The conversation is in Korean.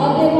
아멘.